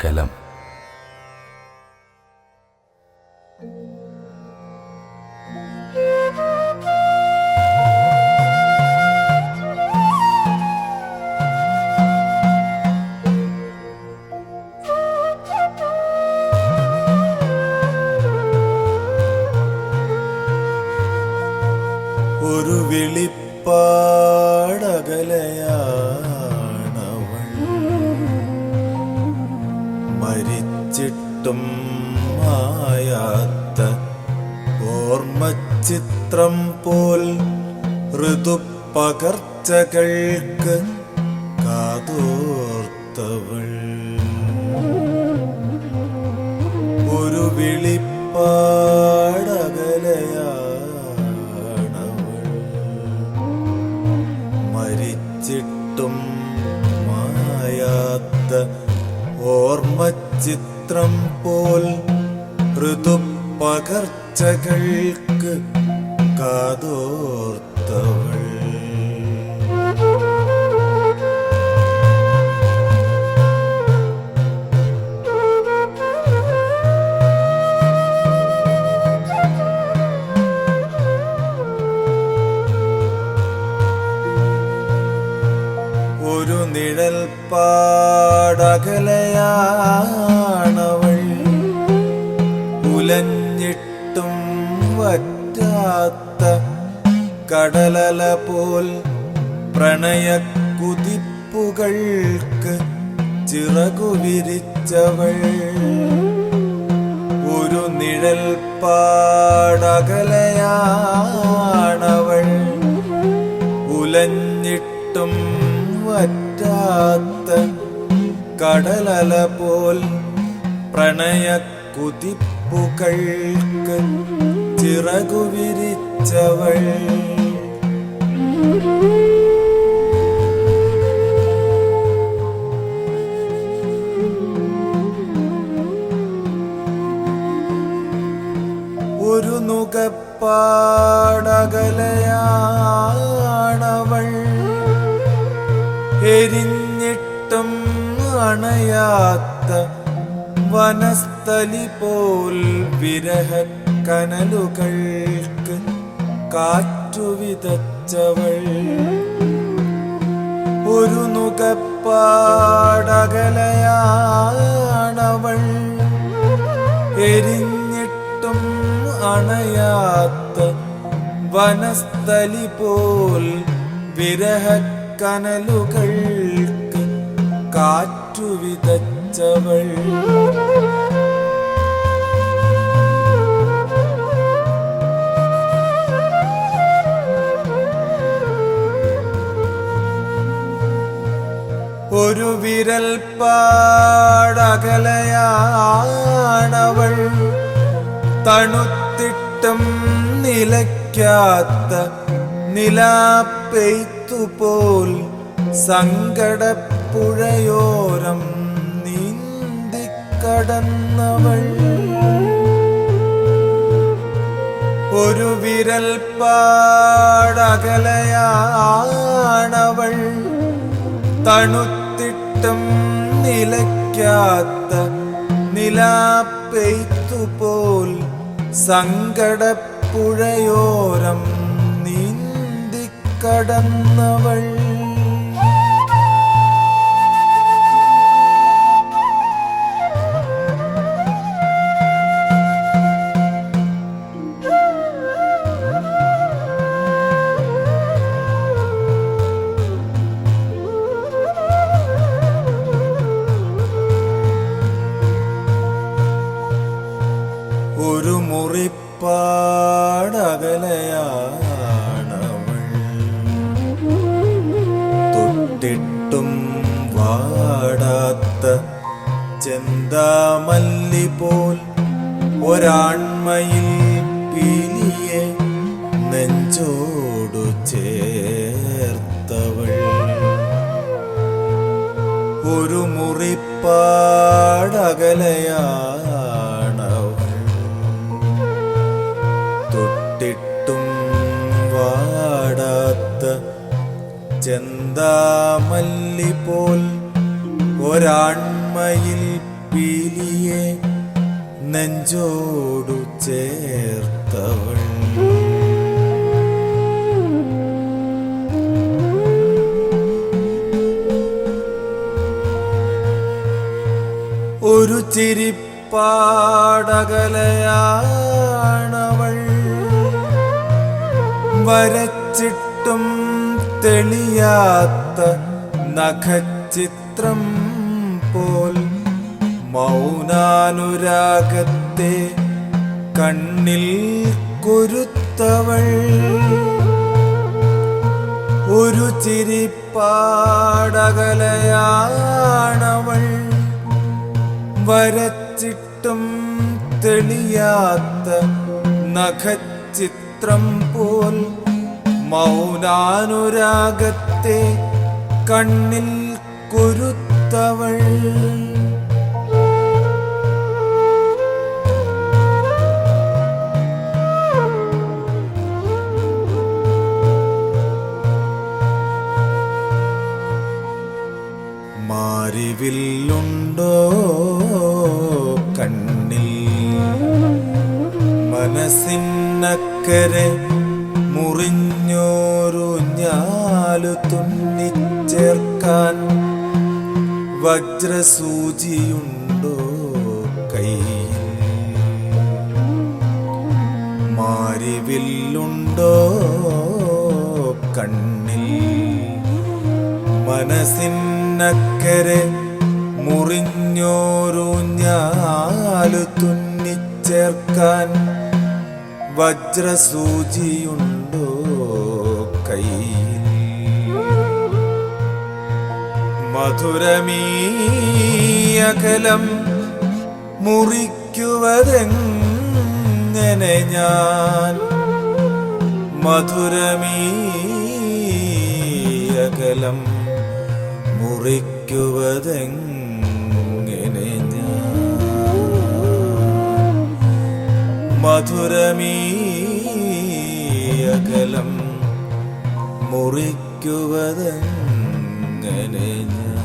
അകലം ഒരു വിളിപ്പാടകലയാണവൾ മരിച്ചിട്ടും മായാത്ത ഓർമ്മചിത്രം പോൽ ഋതു പകർച്ചകൾക്ക് കാതോർത്തവൾ. ഒരു വിളിപ്പാടകലയാണവൾ ഋതുപകർച്ചകൾക്ക് കാതോർത്തവൾ. ഒരു നിഴൽ പാടകലയാണവൾ വറ്റാത്ത കടലല പോൽ പ്രണയ കുതിപ്പുകൾക്ക് ചിറകു വിരിച്ചവൾ ഒരു നിഴൽ പാടകലയാണവൾ. ഉലഞ്ഞിട്ടും വറ്റാത്ത കടലല പോൽ പ്രണയ കുതിപ്പുകൾക്ക് ചിറകു വിരിച്ചവൾ ഒരു നുകപ്പാടകലയാണവൾ. എരിഞ്ഞിട്ടും അണയാത്ത വനസ്ഥലി പോൽ വിരഹ കനലുകൾക്ക് കാറ്റുവിതച്ചവൾ ഒരു നുകപ്പാടകലയാണവൾ. എരിഞ്ഞിട്ടും അണയാത്ത വനസ്ഥലി പോൽ വിരഹ കനലുകൾക്ക് ഒരു വിരൽ പാടകലയാണവൾ. തണുത്തിട്ടും നിലയ്ക്കാത്ത നിലാപ്പെയ്ത്തുപോൽ സങ്കടപ്പുഴയോരം നീന്തിക്കടന്നവൾ. ഒരു വിരൽ പാടകലയാണവൾ. തണുത്തിട്ടും നിലയ്ക്കാത്ത നിലാപ്പെയ്ത്തുപോൽ സങ്കടപ്പുഴയോരം നീന്തിക്കടന്നവൾ ചെന്താമല്ലി പോൽ ഒരാൺമയിൽ പിലിയെ നെഞ്ചോടു ചേർത്തവൾ. ഒരു മുറിപ്പാടകലയാണവൾ. തൊട്ടിട്ടും വാടാത്ത ചെന്താമല്ലി പോൽ ഒരാൺമയിൽ നെഞ്ചോടു ചേർത്തവൾ. ഒരു ചിരിപ്പാടകലയാണവൾ. വരച്ചിട്ടും തെളിയാത്ത നഖചിത്രം പോൽ മൗനാനുരാഗത്തെ കണ്ണിൽ കുരുത്തവൾ. ഒരു ചിരിപ്പാടകലയാണവൾ. വരച്ചിട്ടും തെളിയാത്ത നഖചിത്രം പോൽ മൗനാനുരാഗത്തെ കണ്ണിൽ കുരുത്തവൾ. മാരിവില്ലുണ്ടോ കണ്ണിൽ മനസ്സിനക്കരെ മുറിഞ്ഞോരു ഞാലു തുന്നിച്ചേർക്കാൻ വജ്രസൂചിയുണ്ടോ കൈ മാരിവില്ലുണ്ടോ കണ്ണിൽ മനസ്സിനക്കരെ മുറിഞ്ഞോരു ഞാലു തുന്നിച്ചേർക്കാൻ വജ്രസൂചിയുണ്ടോ കയ്യിൽ? മധുരമീയകലം മുറിക്കുവതെങ്ങനെ ഞാൻ? മധുരമീയകലം മുറിക്കുവതെങ്ങനെ മധുരമീയകലം മുറിക്കുവതെങ്ങനെ ഞാൻ?